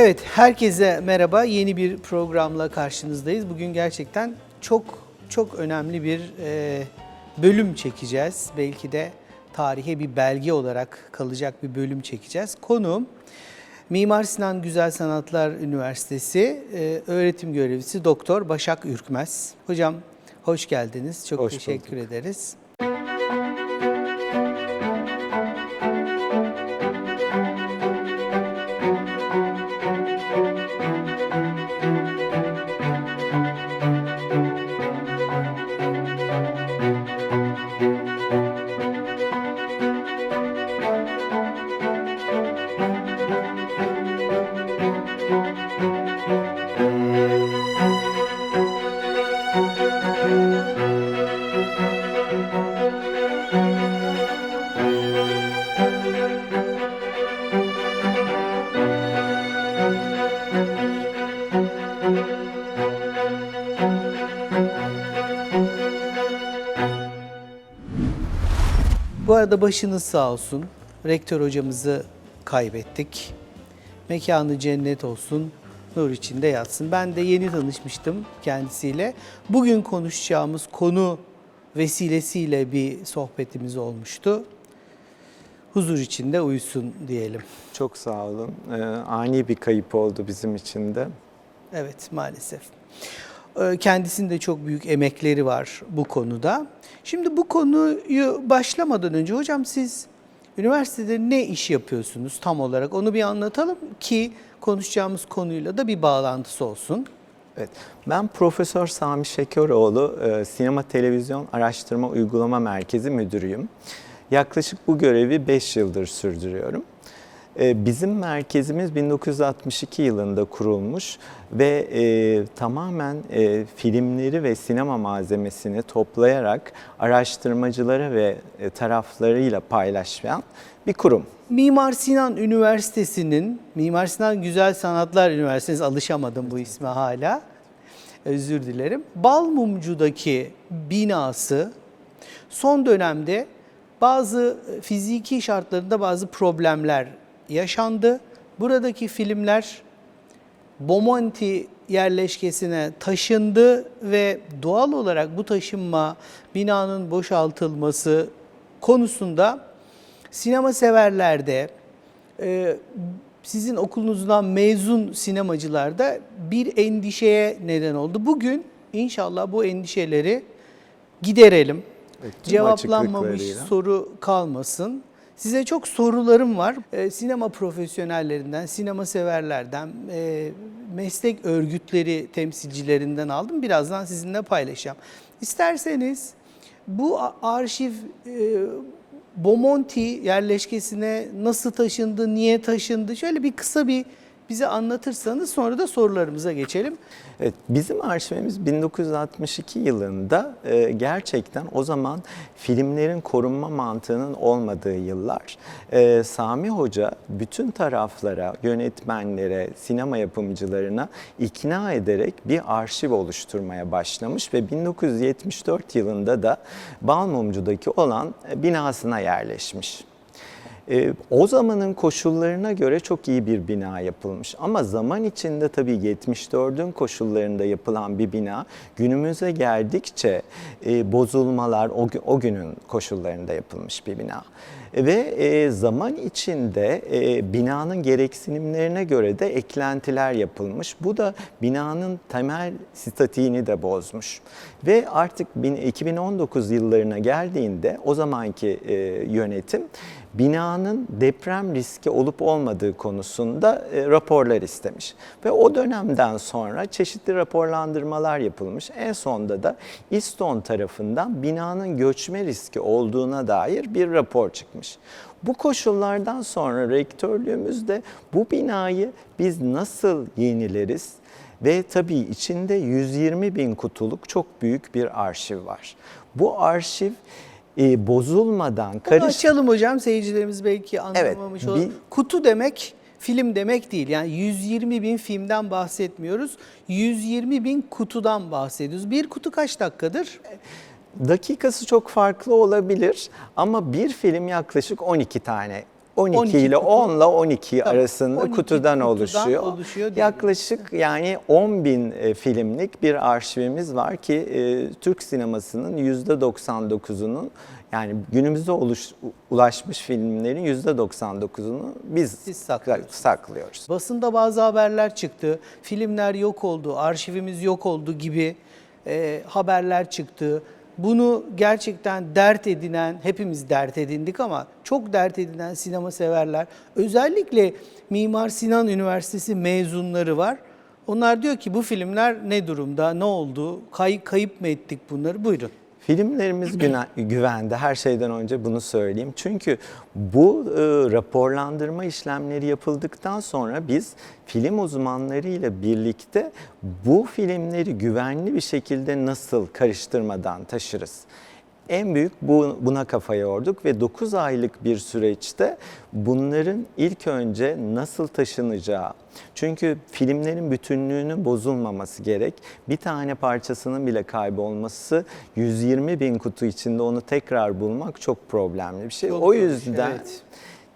Evet, herkese merhaba. Yeni bir programla karşınızdayız. Bugün gerçekten çok çok önemli bir e, bölüm çekeceğiz. Belki de tarihe bir belge olarak kalacak bir bölüm çekeceğiz. Konuğum Mimar Sinan Güzel Sanatlar Üniversitesi e, öğretim görevlisi Doktor Başak Ürkmez. Hocam hoş geldiniz. Çok Hoş teşekkür bulduk. ederiz. Başınız sağ olsun. Rektör hocamızı kaybettik. Mekanı cennet olsun, nur içinde yatsın. Ben de yeni tanışmıştım kendisiyle. Bugün konuşacağımız konu vesilesiyle bir sohbetimiz olmuştu. Huzur içinde uyusun diyelim. Çok sağ olun. Ee, ani bir kayıp oldu bizim için de. Evet maalesef. Ee, Kendisinin de çok büyük emekleri var bu konuda. Şimdi bu konuyu başlamadan önce hocam siz üniversitede ne iş yapıyorsunuz tam olarak onu bir anlatalım ki konuşacağımız konuyla da bir bağlantısı olsun. Evet. Ben Profesör Sami Şekeroğlu, e, Sinema Televizyon Araştırma Uygulama Merkezi Müdürüyüm. Yaklaşık bu görevi 5 yıldır sürdürüyorum. E, Bizim merkezimiz 1962 yılında kurulmuş ve e, tamamen e, filmleri ve sinema malzemesini toplayarak araştırmacılara ve e, taraflarıyla paylaşan bir kurum. Mimar Sinan Üniversitesi'nin, Mimar Sinan Güzel Sanatlar Üniversitesi, alışamadım bu isme hala, özür dilerim. Balmumcu'daki binası son dönemde bazı fiziki şartlarında bazı problemler yaşandı. Buradaki filmler Bomonti yerleşkesine taşındı ve doğal olarak bu taşınma, binanın boşaltılması konusunda sinema severlerde, e, sizin okulunuzdan mezun sinemacılarda bir endişeye neden oldu. Bugün inşallah bu endişeleri giderelim. Evet, Cevaplanmamış soru kalmasın. Size çok sorularım var. Ee, sinema profesyonellerinden, sinema severlerden, e, meslek örgütleri temsilcilerinden aldım. Birazdan sizinle paylaşacağım. İsterseniz bu arşiv e, Bomonti yerleşkesine nasıl taşındı, niye taşındı? Şöyle bir kısa bir bize anlatırsanız sonra da sorularımıza geçelim. Evet, bizim arşivimiz 1962 yılında e, gerçekten o zaman filmlerin korunma mantığının olmadığı yıllar. E, Sami Hoca bütün taraflara, yönetmenlere, sinema yapımcılarına ikna ederek bir arşiv oluşturmaya başlamış ve 1974 yılında da Balmumcu'daki olan e, binasına yerleşmiş. Ee, o zamanın koşullarına göre çok iyi bir bina yapılmış. Ama zaman içinde tabii 74'ün koşullarında yapılan bir bina günümüze geldikçe e, bozulmalar o, gü- o günün koşullarında yapılmış bir bina. Ve e, zaman içinde e, binanın gereksinimlerine göre de eklentiler yapılmış. Bu da binanın temel statiğini de bozmuş. Ve artık bin- 2019 yıllarına geldiğinde o zamanki yönetim binanın deprem riski olup olmadığı konusunda e, raporlar istemiş. Ve o dönemden sonra çeşitli raporlandırmalar yapılmış. En sonunda da İSTON tarafından binanın göçme riski olduğuna dair bir rapor çıkmış. Bu koşullardan sonra rektörlüğümüzde bu binayı biz nasıl yenileriz? Ve tabii içinde 120 bin kutuluk çok büyük bir arşiv var. Bu arşiv e, bozulmadan karış açalım hocam seyircilerimiz belki anlamamış bir- olur. Kutu demek film demek değil. Yani 120 bin filmden bahsetmiyoruz. 120 bin kutudan bahsediyoruz. Bir kutu kaç dakikadır? dakikası çok farklı olabilir ama bir film yaklaşık 12 tane 12, 12 ile kutu. 10 ile 12 Tamam, arasında 12 kutudan kutudan oluşuyor. oluşuyor. Yaklaşık yani 10 bin e, filmlik bir arşivimiz var ki e, Türk sinemasının %99'unun yani günümüze oluş, ulaşmış filmlerin %99'unu biz Siz saklıyorsunuz. saklıyoruz. Basında bazı haberler çıktı. Filmler yok oldu, arşivimiz yok oldu gibi e, haberler çıktı. Bunu gerçekten dert edinen, hepimiz dert edindik ama çok dert edinen sinema severler, özellikle Mimar Sinan Üniversitesi mezunları var. Onlar diyor ki bu filmler ne durumda, ne oldu, Kay, kayıp mı ettik bunları? Buyurun. Filmlerimiz güne- güvende her şeyden önce bunu söyleyeyim. Çünkü bu e, raporlandırma işlemleri yapıldıktan sonra biz film uzmanlarıyla birlikte bu filmleri güvenli bir şekilde nasıl karıştırmadan taşırız? En büyük bu, buna kafa yorduk ve 9 aylık bir süreçte bunların ilk önce nasıl taşınacağı, çünkü filmlerin bütünlüğünün bozulmaması gerek. Bir tane parçasının bile kaybolması 120 bin kutu içinde onu tekrar bulmak çok problemli bir şey. Çok o zor, yüzden evet.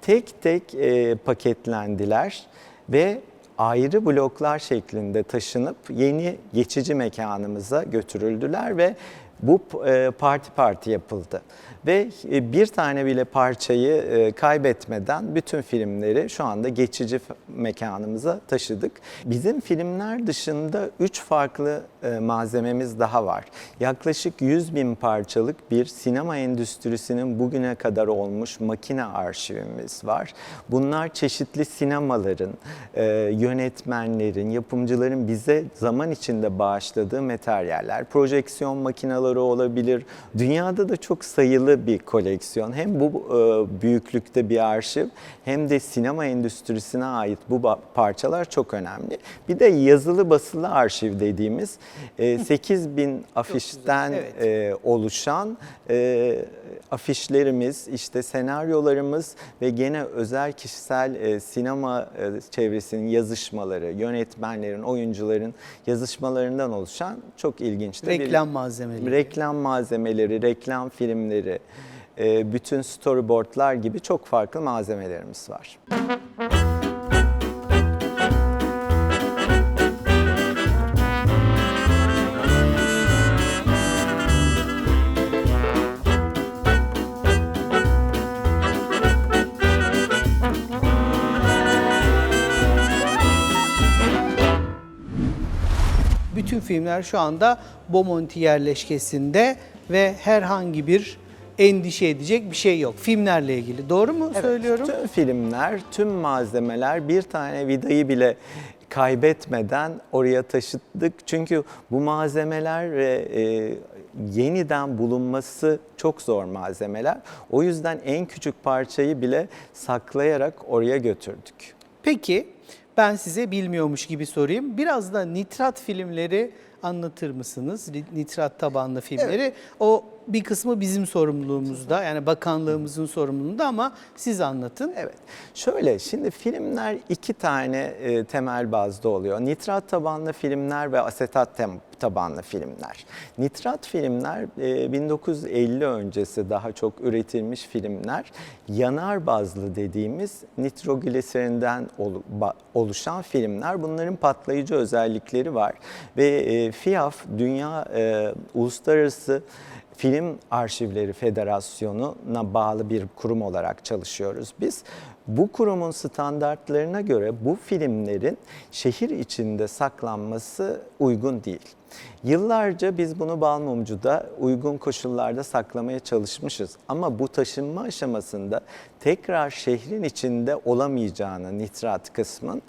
tek tek e, paketlendiler ve ayrı bloklar şeklinde taşınıp yeni geçici mekanımıza götürüldüler ve bu e, parti parti yapıldı. Ve e, bir tane bile parçayı e, kaybetmeden bütün filmleri şu anda geçici mekanımıza taşıdık. Bizim filmler dışında üç farklı malzememiz daha var. Yaklaşık 100 bin parçalık bir sinema endüstrisinin bugüne kadar olmuş makine arşivimiz var. Bunlar çeşitli sinemaların, yönetmenlerin, yapımcıların bize zaman içinde bağışladığı materyaller. Projeksiyon makineleri olabilir. Dünyada da çok sayılı bir koleksiyon. Hem bu e, büyüklükte bir arşiv hem de sinema endüstrisine ait bu parçalar çok önemli. Bir de yazılı basılı arşiv dediğimiz e, 8 bin afişten evet. e, oluşan e, afişlerimiz, işte senaryolarımız ve gene özel kişisel e, sinema e, çevresinin yazışmaları, yönetmenlerin, oyuncuların yazışmalarından oluşan çok ilginç de bir- Reklam malzemeleri. Reklam malzemeleri, reklam filmleri, e, bütün storyboardlar gibi çok farklı malzemelerimiz var. Filmler şu anda Bomonti yerleşkesinde ve herhangi bir endişe edecek bir şey yok. Filmlerle ilgili. Doğru mu söylüyorum? Tüm filmler, tüm malzemeler bir tane vidayı bile kaybetmeden oraya taşıdık. Çünkü bu malzemeler e, e, yeniden bulunması çok zor malzemeler. O yüzden en küçük parçayı bile saklayarak oraya götürdük. Peki ben size bilmiyormuş gibi sorayım. Biraz da nitrat filmleri anlatır mısınız? Ni- Nitrat tabanlı filmleri. O bir kısmı bizim sorumluluğumuzda yani bakanlığımızın sorumluluğunda ama siz anlatın. Evet. Şöyle şimdi filmler iki tane e, temel bazda oluyor. Nitrat tabanlı filmler ve asetat tem- tabanlı filmler. Nitrat filmler e, 1950 öncesi daha çok üretilmiş filmler. Yanar bazlı dediğimiz nitrogliserinden oluşan filmler. Bunların patlayıcı özellikleri var ve e, FİAF Dünya e, Uluslararası Film Arşivleri Federasyonu'na bağlı bir kurum olarak çalışıyoruz biz. Bu kurumun standartlarına göre bu filmlerin şehir içinde saklanması uygun değil. Yıllarca biz bunu Balmumcu'da uygun koşullarda saklamaya çalışmışız. Ama bu taşınma aşamasında tekrar şehrin içinde olamayacağını nitrat kısmın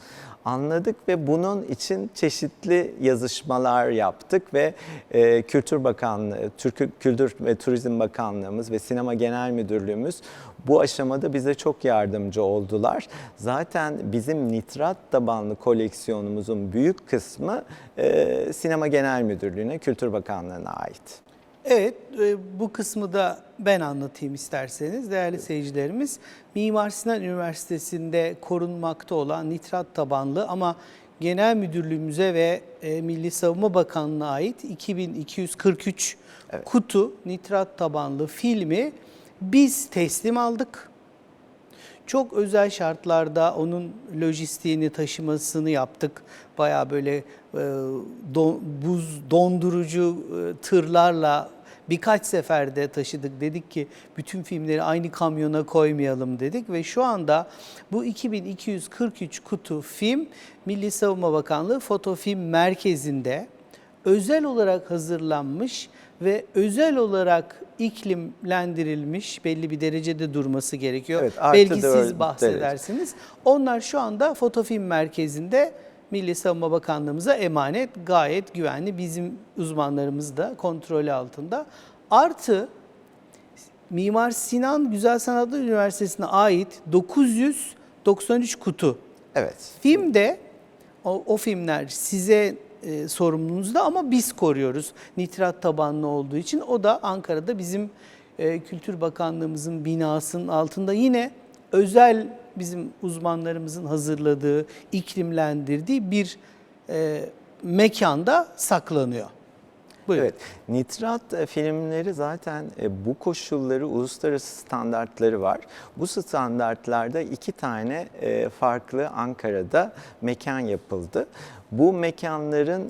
anladık ve bunun için çeşitli yazışmalar yaptık ve e, Kültür Bakanlığı, Türk Kültür ve Turizm Bakanlığımız ve Sinema Genel Müdürlüğümüz bu aşamada bize çok yardımcı oldular. Zaten bizim nitrat tabanlı koleksiyonumuzun büyük kısmı e, Sinema Genel Müdürlüğü'ne, Kültür Bakanlığı'na ait. Evet, e, bu kısmı da ben anlatayım isterseniz değerli seyircilerimiz. Mimar Sinan Üniversitesi'nde korunmakta olan nitrat tabanlı ama Genel Müdürlüğümüze ve e, Milli Savunma Bakanlığı'na ait 2243 kutu nitrat tabanlı filmi biz teslim aldık. Çok özel şartlarda onun lojistiğini, taşımasını yaptık. Baya böyle e, don- buz dondurucu e, tırlarla birkaç seferde taşıdık. Dedik ki bütün filmleri aynı kamyona koymayalım dedik ve şu anda bu 2243 kutu film Milli Savunma Bakanlığı Fotofilm Merkezi'nde özel olarak hazırlanmış ve özel olarak iklimlendirilmiş belli bir derecede durması gerekiyor. Evet, Belki siz bahsedersiniz. Onlar şu anda Fotofilm Merkezi'nde Milli Savunma Bakanlığımıza emanet gayet güvenli. Bizim uzmanlarımız da kontrolü altında. Artı Mimar Sinan Güzel Sanatlar Üniversitesi'ne ait 993 kutu Evet. Filmde o, o filmler size e, sorumluluğunuzda ama biz koruyoruz. Nitrat tabanlı olduğu için o da Ankara'da bizim e, Kültür Bakanlığımızın binasının altında yine özel bizim uzmanlarımızın hazırladığı, iklimlendirdiği bir e, mekanda saklanıyor. Buyurun. Evet, nitrat e, filmleri zaten e, bu koşulları uluslararası standartları var. Bu standartlarda iki tane e, farklı Ankara'da mekan yapıldı. Bu mekanların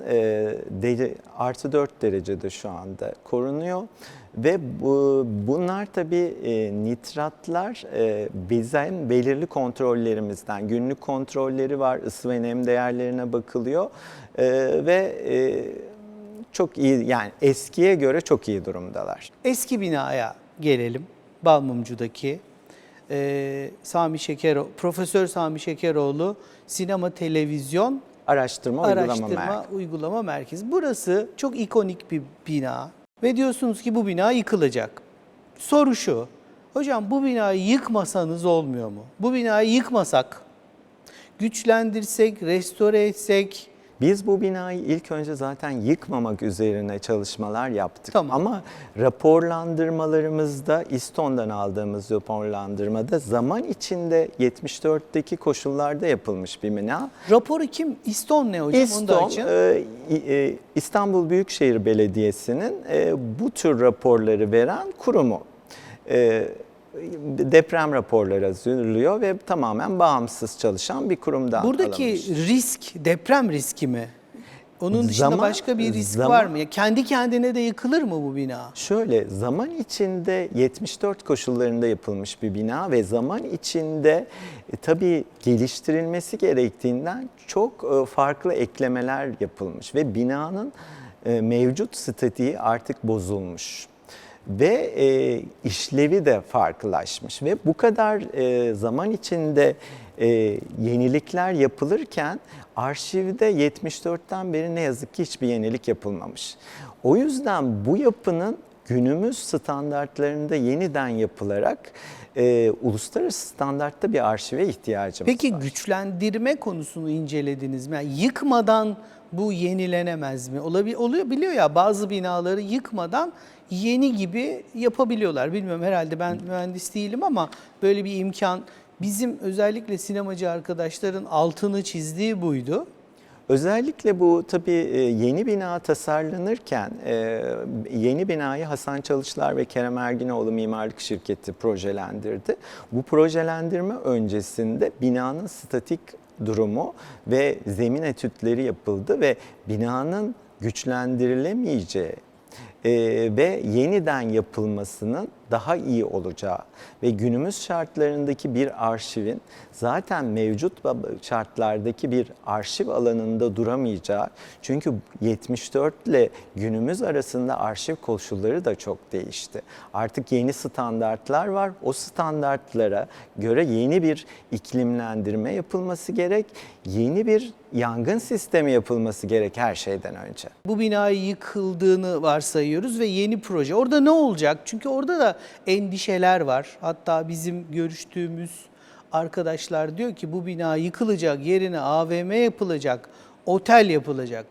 artı 4 derecede şu anda korunuyor. Ve bu, bunlar tabii e, nitratlar e, bizim belirli kontrollerimizden, günlük kontrolleri var, ısı ve nem değerlerine bakılıyor E, ve e, çok iyi yani eskiye göre çok iyi durumdalar. Eski binaya gelelim. Balmumcu'daki e, Sami Şekero, Profesör Sami Şekeroğlu Sinema Televizyon Araştırma, uygulama Araştırma merkezi. Uygulama Merkezi. Burası çok ikonik bir bina ve diyorsunuz ki bu bina yıkılacak. Soru şu, hocam bu binayı yıkmasanız olmuyor mu? Bu binayı yıkmasak, güçlendirsek, restore etsek, Biz bu binayı ilk önce zaten yıkmamak üzerine çalışmalar yaptık. Tamam. Ama raporlandırmalarımızda İSTON'dan aldığımız raporlandırmada zaman içinde 74'teki koşullarda yapılmış bir bina. raporu kim? İston ne hocam? İSTON, e, e, İstanbul Büyükşehir Belediyesi'nin e, bu tür raporları veren kurumu. E, deprem raporları hazırlıyor ve tamamen bağımsız çalışan bir kurumdan Buradaki alınmış. risk deprem riski mi? Onun dışında Zaman- başka bir risk zaman- var mı? Ya kendi kendine de yıkılır mı bu bina? Şöyle zaman içinde 74 koşullarında yapılmış bir bina ve zaman içinde e, tabii geliştirilmesi gerektiğinden çok e, farklı eklemeler yapılmış ve binanın e, mevcut statiği artık bozulmuş ve e, işlevi de farklılaşmış ve bu kadar e, zaman içinde e, yenilikler yapılırken arşivde 74'ten beri ne yazık ki hiçbir yenilik yapılmamış. O yüzden bu yapının günümüz standartlarında yeniden yapılarak e, uluslararası standartta bir arşive ihtiyacımız Peki var. güçlendirme konusunu incelediniz mi? Yani yıkmadan bu yenilenemez mi? Olabi oluyor biliyor ya bazı binaları yıkmadan yeni gibi yapabiliyorlar. Bilmiyorum herhalde ben mühendis değilim ama böyle bir imkan bizim özellikle sinemacı arkadaşların altını çizdiği buydu. Özellikle bu tabii e, yeni bina tasarlanırken e, yeni binayı Hasan Çalışlar ve Kerem Erginoğlu Mimarlık Şirketi projelendirdi. Bu projelendirme öncesinde binanın statik durumu ve zemin etütleri yapıldı ve binanın güçlendirilemeyeceği e, ve yeniden yapılmasının daha iyi olacağı ve günümüz şartlarındaki bir arşivin zaten mevcut şartlardaki bir arşiv alanında duramayacağı çünkü 74 ile günümüz arasında arşiv koşulları da çok değişti. Artık yeni standartlar var. O standartlara göre yeni bir iklimlendirme yapılması gerek. Yeni bir yangın sistemi yapılması gerek her şeyden önce. Bu binayı yıkıldığını varsayıyoruz ve yeni proje. Orada ne olacak? Çünkü orada da endişeler var. Hatta bizim görüştüğümüz arkadaşlar diyor ki bu bina yıkılacak, yerine AVM yapılacak, otel yapılacak.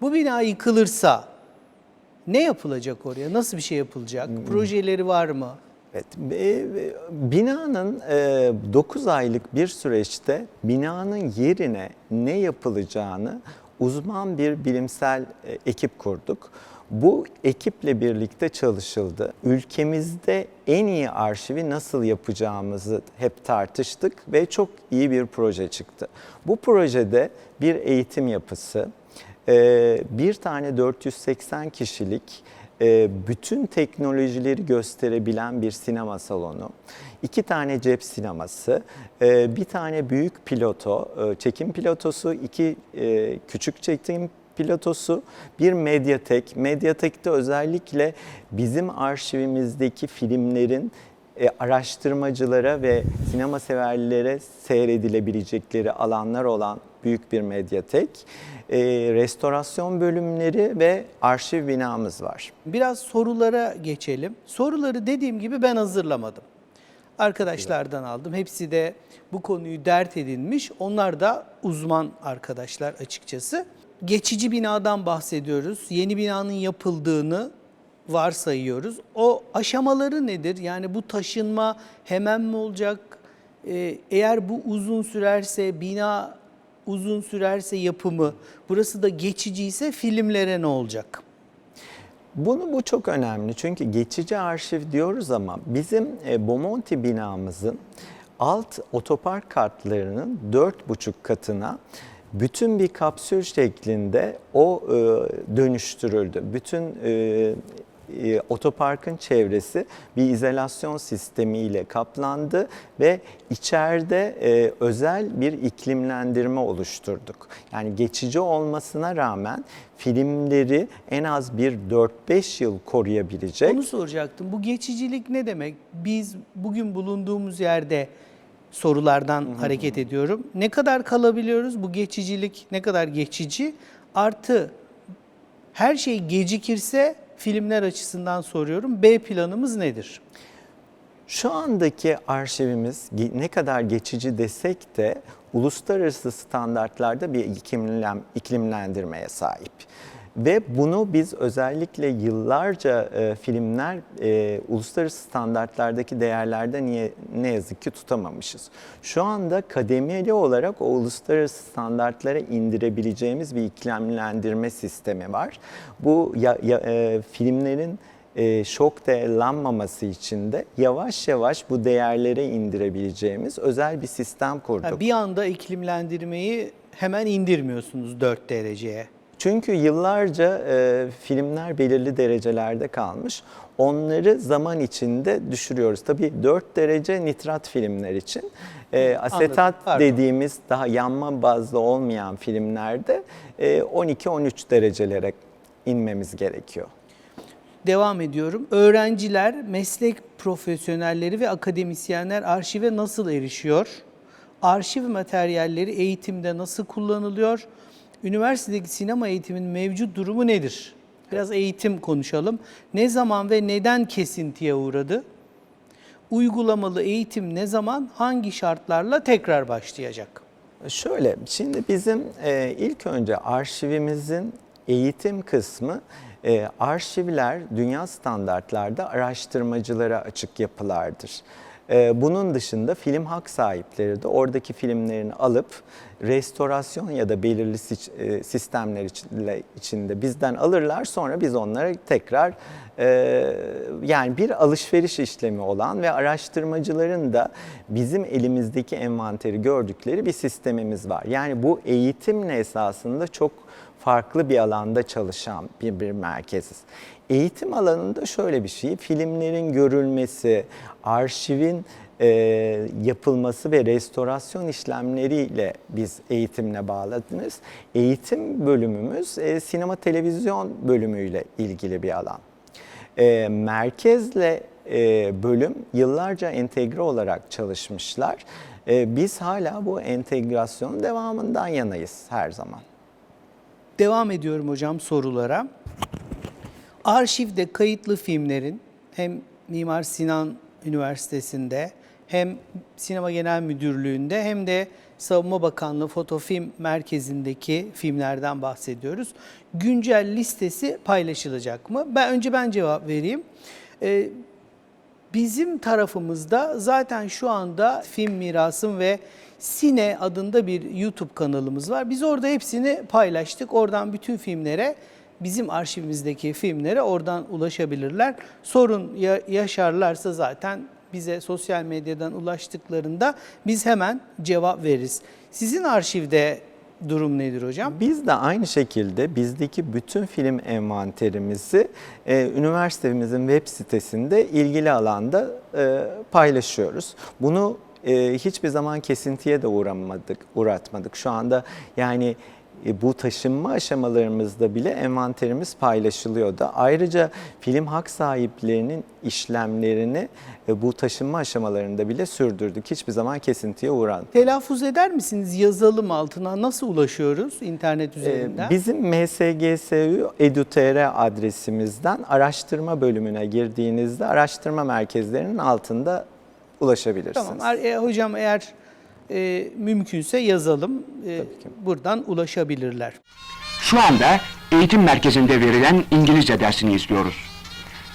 Bu bina yıkılırsa ne yapılacak oraya? Nasıl bir şey yapılacak? Projeleri var mı? Evet, e, e, binanın 9 aylık bir süreçte binanın yerine ne yapılacağını uzman bir bilimsel e, ekip kurduk. Bu ekiple birlikte çalışıldı. Ülkemizde en iyi arşivi nasıl yapacağımızı hep tartıştık ve çok iyi bir proje çıktı. Bu projede bir eğitim yapısı, e, bir tane 480 kişilik e, bütün teknolojileri gösterebilen bir sinema salonu, iki tane cep sineması, e, bir tane büyük piloto, çekim pilotosu, iki küçük çekim pilotosu, bir medyatek. Medyatek'te özellikle bizim arşivimizdeki filmlerin e, araştırmacılara ve sinema severlere seyredilebilecekleri alanlar olan büyük bir medyatek. E, restorasyon bölümleri ve arşiv binamız var. Biraz sorulara geçelim. Soruları dediğim gibi ben hazırlamadım. Arkadaşlardan aldım. Hepsi de bu konuyu dert edinmiş. Onlar da uzman arkadaşlar açıkçası. Geçici binadan bahsediyoruz. Yeni binanın yapıldığını varsayıyoruz. O aşamaları nedir? Yani bu taşınma hemen mi olacak? Ee, eğer bu uzun sürerse bina uzun sürerse yapımı, burası da geçici ise filmlere ne olacak? Bunu bu çok önemli çünkü geçici arşiv diyoruz ama bizim e, Bomonti binamızın alt otopark dört buçuk katına bütün bir kapsül şeklinde o e, dönüştürüldü. Bütün e, e, otoparkın çevresi bir izolasyon sistemiyle kaplandı ve içeride e, özel bir iklimlendirme oluşturduk. Yani geçici olmasına rağmen filmleri en az bir 4-5 yıl koruyabilecek. Onu soracaktım. Bu geçicilik ne demek? Biz bugün bulunduğumuz yerde sorulardan hareket ediyorum. Ne kadar kalabiliyoruz? Bu geçicilik ne kadar geçici? Artı her şey gecikirse filmler açısından soruyorum. B planımız nedir? Şu andaki arşivimiz ne kadar geçici desek de uluslararası standartlarda bir iklimlen- iklimlendirmeye sahip. Ve bunu biz özellikle yıllarca e, filmler e, uluslararası standartlardaki değerlerde niye ne yazık ki tutamamışız. Şu anda kademeli olarak o uluslararası standartlara indirebileceğimiz bir iklimlendirme sistemi var. Bu ya, ya- e, filmlerin e, şok değerlenmaması için de yavaş yavaş bu değerlere indirebileceğimiz özel bir sistem kurduk. Ha, bir anda iklimlendirmeyi hemen indirmiyorsunuz 4 dereceye. Çünkü yıllarca e, filmler belirli derecelerde kalmış. Onları zaman içinde düşürüyoruz. Tabii 4 derece nitrat filmler için. E, asetat dediğimiz daha yanma bazlı olmayan filmlerde e, 12-13 derecelere inmemiz gerekiyor. Devam ediyorum. Öğrenciler, meslek profesyonelleri ve akademisyenler arşive nasıl erişiyor? Arşiv materyalleri eğitimde nasıl kullanılıyor? Üniversitedeki sinema eğitiminin mevcut durumu nedir? Biraz eğitim konuşalım. Ne zaman ve neden kesintiye uğradı? Uygulamalı eğitim ne zaman, hangi şartlarla tekrar başlayacak? Şöyle, şimdi bizim e, ilk önce arşivimizin eğitim kısmı, e, arşivler dünya standartlarda araştırmacılara açık yapılardır. E, bunun dışında film hak sahipleri de oradaki filmlerini alıp restorasyon ya da belirli e, sistemler içinde, bizden alırlar. Sonra biz onları tekrar e, yani bir alışveriş işlemi olan ve araştırmacıların da bizim elimizdeki envanteri gördükleri bir sistemimiz var. Yani bu eğitimle esasında çok farklı bir alanda çalışan bir, bir merkeziz. Eğitim alanında şöyle bir şey, filmlerin görülmesi, arşivin e, yapılması ve restorasyon işlemleriyle biz eğitimle bağladınız. Eğitim bölümümüz e, sinema televizyon bölümüyle ilgili bir alan. E, merkezle e, bölüm yıllarca entegre olarak çalışmışlar. E, biz hala bu entegrasyonun devamından yanayız her zaman. Devam ediyorum hocam sorulara. Arşivde kayıtlı filmlerin hem Mimar Sinan Üniversitesi'nde hem Sinema Genel Müdürlüğü'nde hem de Savunma Bakanlığı Fotofilm Merkezi'ndeki filmlerden bahsediyoruz. Güncel listesi paylaşılacak mı? Ben önce ben cevap vereyim. Ee, Bizim tarafımızda zaten şu anda Film Mirasım ve Sine adında bir YouTube kanalımız var. Biz orada hepsini paylaştık. Oradan bütün filmlere bizim arşivimizdeki filmlere oradan ulaşabilirler. Sorun ya- yaşarlarsa zaten bize sosyal medyadan ulaştıklarında biz hemen cevap veririz. Sizin arşivde durum nedir hocam? Biz de aynı şekilde bizdeki bütün film envanterimizi e, üniversitemizin web sitesinde ilgili alanda e, paylaşıyoruz. Bunu e, hiçbir zaman kesintiye de uğramadık, uğratmadık. Şu anda yani e, bu taşınma aşamalarımızda bile envanterimiz paylaşılıyor da. Ayrıca film hak sahiplerinin işlemlerini e, bu taşınma aşamalarında bile sürdürdük. Hiçbir zaman kesintiye uğramadık. Telaffuz eder misiniz yazalım altına nasıl ulaşıyoruz internet Ee, üzerinden? Bizim MSGSU Edu.tr adresimizden araştırma bölümüne girdiğinizde araştırma merkezlerinin altında ulaşabilirsiniz. Tamam e, hocam eğer e, mümkünse yazalım. E, buradan ulaşabilirler. Şu anda eğitim merkezinde verilen İngilizce dersini izliyoruz.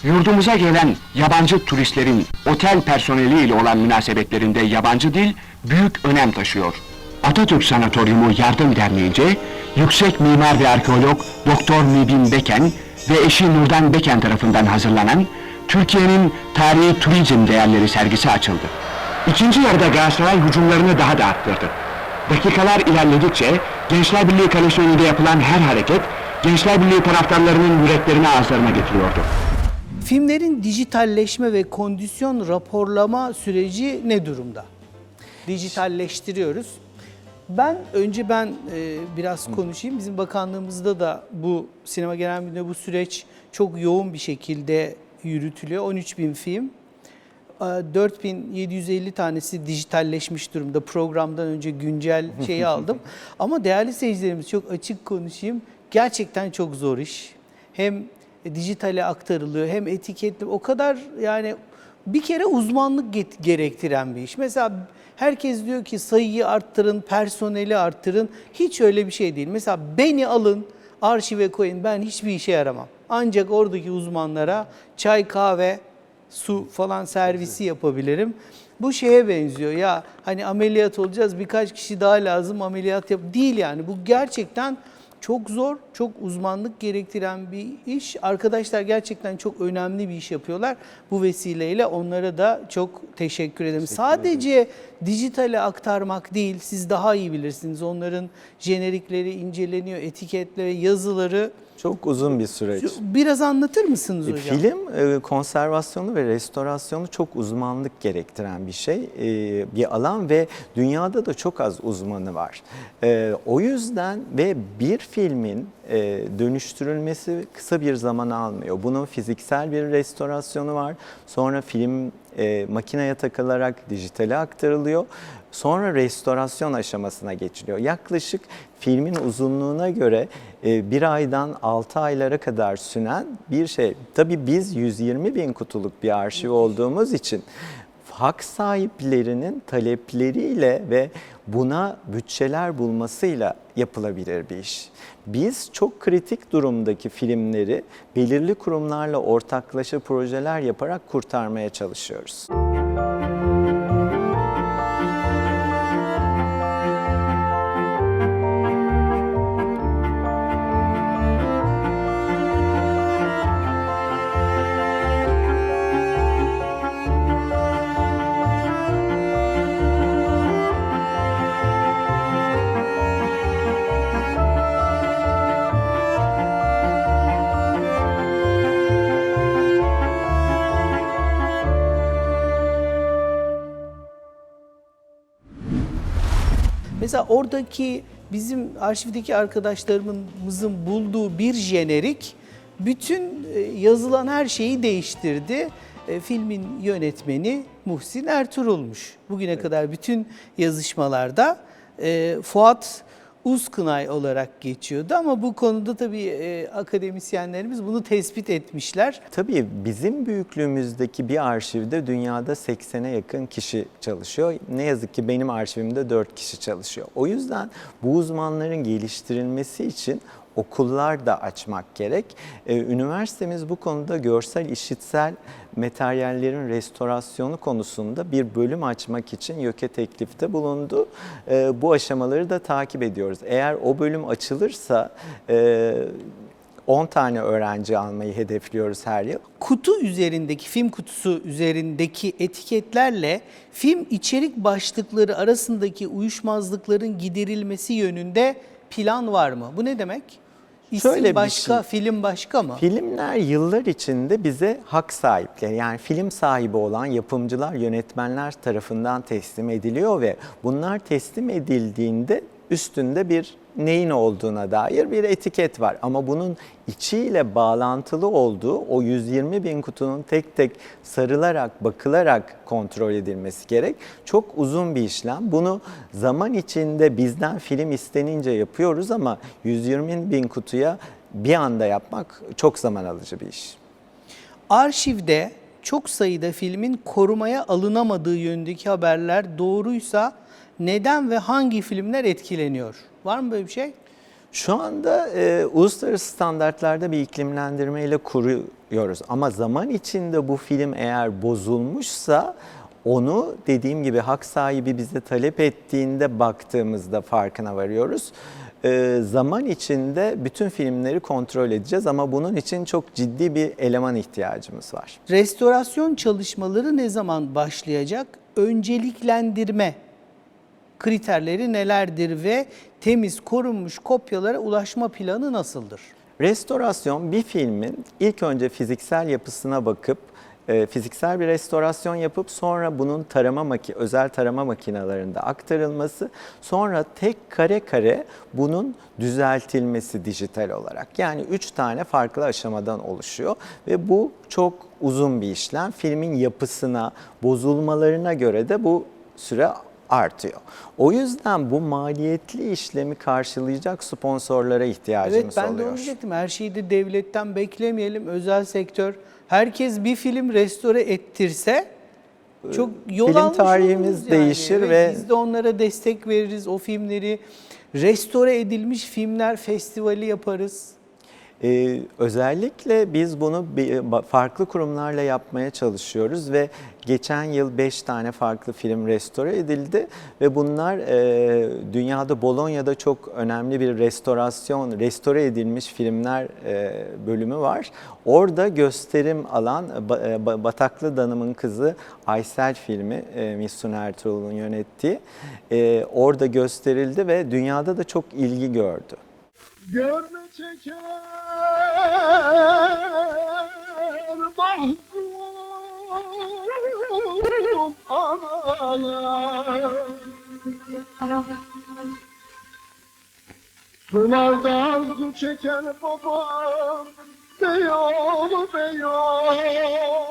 Yurdumuza gelen yabancı turistlerin otel personeli ile olan münasebetlerinde yabancı dil büyük önem taşıyor. Atatürk Sanatoryumu Yardım Derneği'nce yüksek mimar ve arkeolog Doktor Mübin Beken ve eşi Nurdan Beken tarafından hazırlanan Türkiye'nin tarihi turizm değerleri sergisi açıldı. İkinci yarıda Galatasaray hücumlarını daha da arttırdı. Dakikalar ilerledikçe Gençler Birliği kalesi önünde yapılan her hareket Gençler Birliği taraftarlarının yüreklerini ağızlarına getiriyordu. Filmlerin dijitalleşme ve kondisyon raporlama süreci ne durumda? Dijitalleştiriyoruz. Ben önce ben e, biraz konuşayım. Bizim bakanlığımızda da bu sinema genel müdürlüğünde bu süreç çok yoğun bir şekilde yürütülüyor. 13 bin film. E, 4750 tanesi dijitalleşmiş durumda. Programdan önce güncel şeyi aldım. Ama değerli seyircilerimiz çok açık konuşayım. Gerçekten çok zor iş. Hem dijitale aktarılıyor hem etiketli. O kadar yani bir kere uzmanlık gerektiren bir iş. Mesela herkes diyor ki sayıyı arttırın, personeli arttırın. Hiç öyle bir şey değil. Mesela beni alın, arşive koyun. Ben hiçbir işe yaramam. Ancak oradaki uzmanlara çay, kahve, su falan servisi yapabilirim. Bu şeye benziyor ya hani ameliyat olacağız birkaç kişi daha lazım ameliyat yap. Değil yani bu gerçekten çok zor, çok uzmanlık gerektiren bir iş. Arkadaşlar gerçekten çok önemli bir iş yapıyorlar. Bu vesileyle onlara da çok teşekkür ederim. Sadece dijitale aktarmak değil, siz daha iyi bilirsiniz. Onların jenerikleri inceleniyor, etiketle ve yazıları. Çok uzun bir süreç. Biraz anlatır mısınız E, hocam? Film e, konservasyonu ve restorasyonu çok uzmanlık gerektiren bir şey, e, bir alan ve dünyada da çok az uzmanı var. O yüzden ve bir filmin dönüştürülmesi kısa bir zaman almıyor. Bunun fiziksel bir restorasyonu var. Sonra film e, makineye takılarak dijitale aktarılıyor. Sonra restorasyon aşamasına geçiliyor. Yaklaşık filmin uzunluğuna göre e, bir aydan 6 aylara kadar süren bir şey. Tabii biz 120 bin kutuluk bir arşiv olduğumuz için hak sahiplerinin talepleriyle ve buna bütçeler bulmasıyla yapılabilir bir iş. Biz çok kritik durumdaki filmleri belirli kurumlarla ortaklaşa projeler yaparak kurtarmaya çalışıyoruz. Mesela oradaki bizim arşivdeki arkadaşlarımızın bulduğu bir jenerik bütün e, yazılan her şeyi değiştirdi. E, Filmin yönetmeni Muhsin Ertuğrul'muş. Bugüne kadar bütün yazışmalarda e, Fuat Uzkınay olarak geçiyordu ama bu konuda tabii e, akademisyenlerimiz bunu tespit etmişler. Tabii bizim büyüklüğümüzdeki bir arşivde dünyada 80'e yakın kişi çalışıyor. Ne yazık ki benim arşivimde 4 kişi çalışıyor. O yüzden bu uzmanların geliştirilmesi için okullar da açmak gerek. Ee, üniversitemiz bu konuda görsel işitsel materyallerin restorasyonu konusunda bir bölüm açmak için YÖK'e teklifte bulundu. Ee, bu aşamaları da takip ediyoruz. Eğer o bölüm açılırsa e, 10 tane öğrenci almayı hedefliyoruz her yıl. Kutu üzerindeki, film kutusu üzerindeki etiketlerle film içerik başlıkları arasındaki uyuşmazlıkların giderilmesi yönünde plan var mı? Bu ne demek? İsim Şöyle başka, şey. film başka mı? Filmler yıllar içinde bize hak sahipleri yani film sahibi olan yapımcılar, yönetmenler tarafından teslim ediliyor ve bunlar teslim edildiğinde üstünde bir neyin olduğuna dair bir etiket var. Ama bunun içiyle bağlantılı olduğu o 120 bin kutunun tek tek sarılarak, bakılarak kontrol edilmesi gerek. Çok uzun bir işlem. Bunu zaman içinde bizden film istenince yapıyoruz ama 120 bin kutuya bir anda yapmak çok zaman alıcı bir iş. Arşivde çok sayıda filmin korumaya alınamadığı yönündeki haberler doğruysa neden ve hangi filmler etkileniyor? Var mı böyle bir şey? Şu anda e, uluslararası standartlarda bir iklimlendirme ile kuruyoruz. Ama zaman içinde bu film eğer bozulmuşsa onu dediğim gibi hak sahibi bize talep ettiğinde baktığımızda farkına varıyoruz. E, zaman içinde bütün filmleri kontrol edeceğiz ama bunun için çok ciddi bir eleman ihtiyacımız var. Restorasyon çalışmaları ne zaman başlayacak? Önceliklendirme kriterleri nelerdir ve temiz korunmuş kopyalara ulaşma planı nasıldır? Restorasyon bir filmin ilk önce fiziksel yapısına bakıp e, fiziksel bir restorasyon yapıp sonra bunun tarama maki özel tarama makinelerinde aktarılması, sonra tek kare kare bunun düzeltilmesi dijital olarak. Yani üç tane farklı aşamadan oluşuyor ve bu çok uzun bir işlem. Filmin yapısına, bozulmalarına göre de bu süre artıyor. O yüzden bu maliyetli işlemi karşılayacak sponsorlara ihtiyacımız Evet ben de oluyor. onu diyecektim. Her şeyi de devletten beklemeyelim. Özel sektör herkes bir film restore ettirse çok yol Film almış tarihimiz yani. değişir Evet, ve- biz de onlara destek veririz. O filmleri restore edilmiş filmler festivali yaparız. Ee, özellikle biz bunu ba- farklı kurumlarla yapmaya çalışıyoruz ve geçen yıl 5 tane farklı film restore edildi ve bunlar e, dünyada Bolonya'da çok önemli bir restorasyon, restore edilmiş filmler e, bölümü var. Orada gösterim alan e, Ba- Bataklı Danım'ın kızı Aysel filmi e, Misun Ertuğrul'un yönettiği e, orada gösterildi ve dünyada da çok ilgi gördü. Görme çeker mahzun analar. Sularda arzu çeker babam Beyoğlu beyoğlu.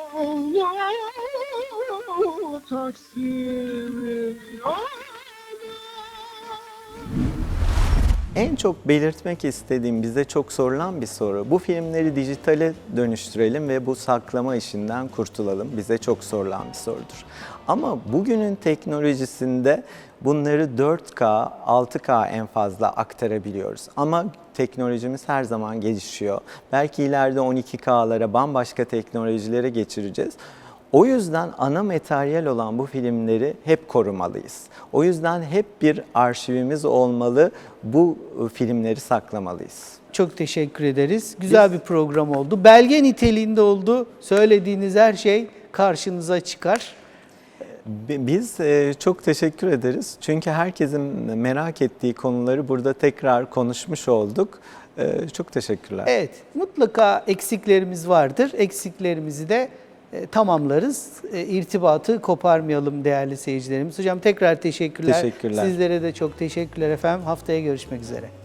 Taksim'in yolu En çok belirtmek istediğim, bize çok sorulan bir soru. Bu filmleri dijitale dönüştürelim ve bu saklama işinden kurtulalım. Bize çok sorulan bir sorudur. Ama bugünün teknolojisinde bunları 4K, 6K en fazla aktarabiliyoruz. Ama teknolojimiz her zaman gelişiyor. Belki ileride 12K'lara, bambaşka teknolojilere geçireceğiz. O yüzden ana materyal olan bu filmleri hep korumalıyız. O yüzden hep bir arşivimiz olmalı, bu e, filmleri saklamalıyız. Çok teşekkür ederiz. Güzel bir program oldu. Belge niteliğinde oldu. Söylediğiniz her şey karşınıza çıkar. Bi- Biz çok teşekkür ederiz. Çünkü herkesin merak ettiği konuları burada tekrar konuşmuş olduk. Çok teşekkürler. Evet, mutlaka eksiklerimiz vardır. Eksiklerimizi de tamamlarız. E, irtibatı koparmayalım değerli seyircilerimiz. Hocam tekrar teşekkürler. Teşekkürler. Sizlere de çok teşekkürler efendim. Haftaya görüşmek üzere.